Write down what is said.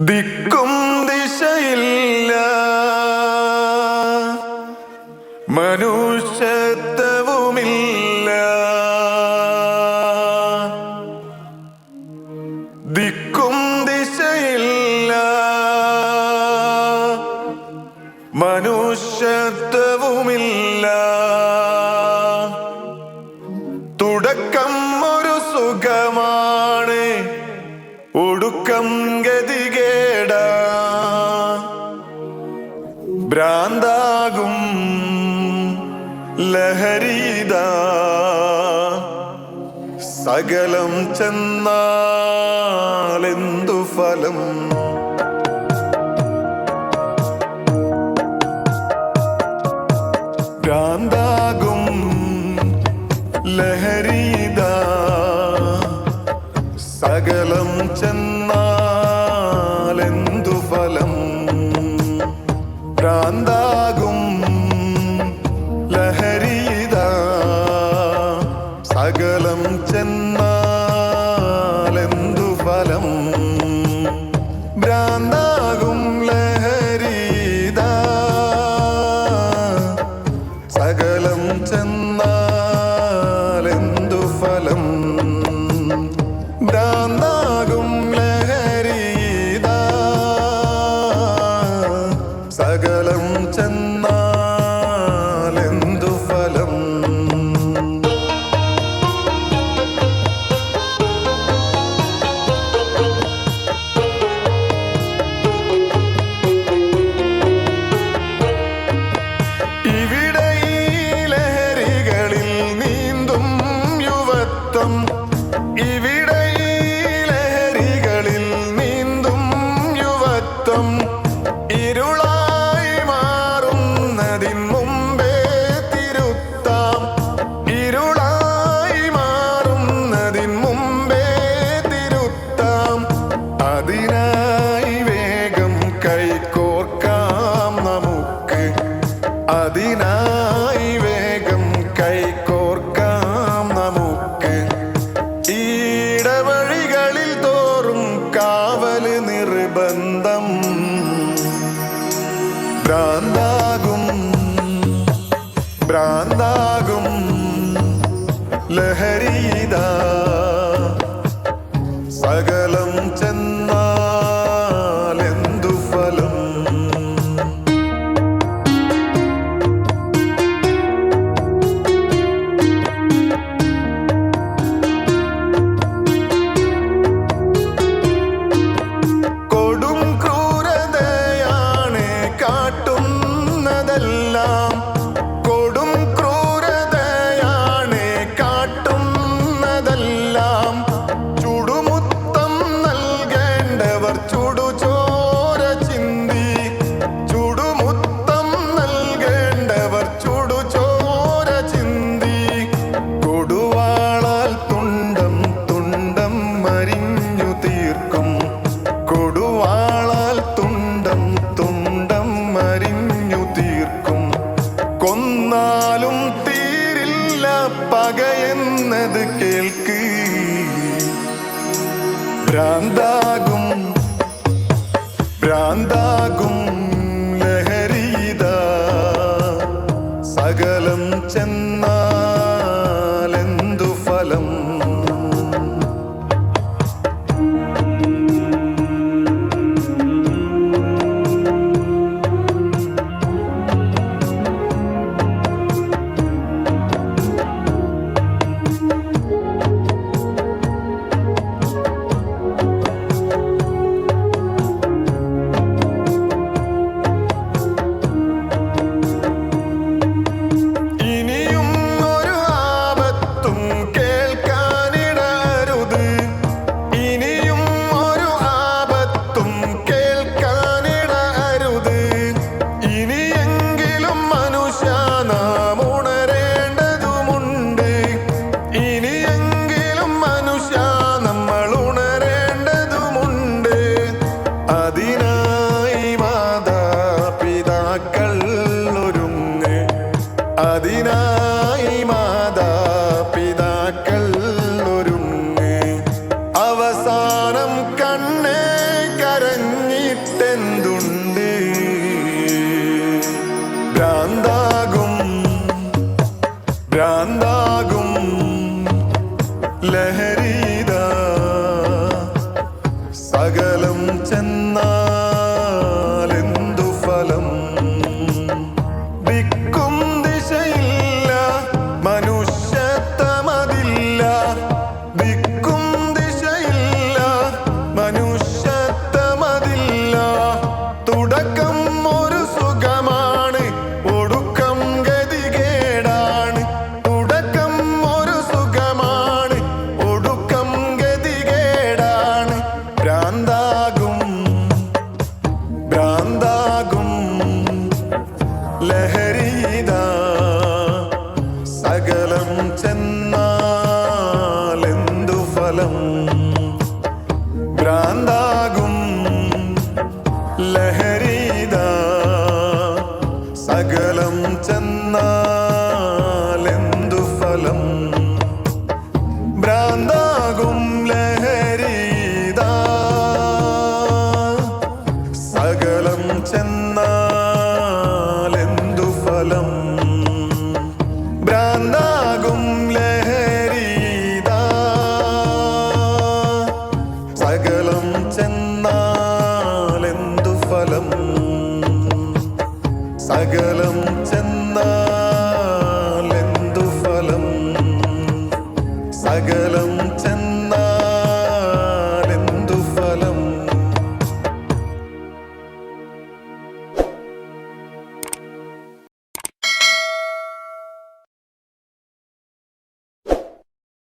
ദിക്കും ദിശയില്ല. മനുഷ്യത്വവുമില്ല ഭ്രാന്താകും ലഹരീത. സകലം ചെന്നാലെന്തു ഫലം? ഭ്രാന്താകും ലഹരീത. സകലം ചെന്നാലെന്തു ഭ്രാന്താകും ലഹരീത ചെന്നാലെന്തു ഫലം? ഭ്രാന്താകും അതിനായി വേഗം കൈകോർക്കാം നമുക്ക്. ഈടവഴികളിൽ തോറും കാവൽ നിർബന്ധം. ഭ്രാന്താകും ഭ്രാന്താകും ലഹരീത പകയെന്നത് കേൾക്ക്. ഭ്രാന്താകും ഭ്രാന്താകും ലഹരീത സകലം ചെന്നാലെന്തു ഫലം? ലഹരീത ലഹരീത സകലം ചെന്നാലെന്തു ഫലം? സകലം ചെന്നാലെന്തു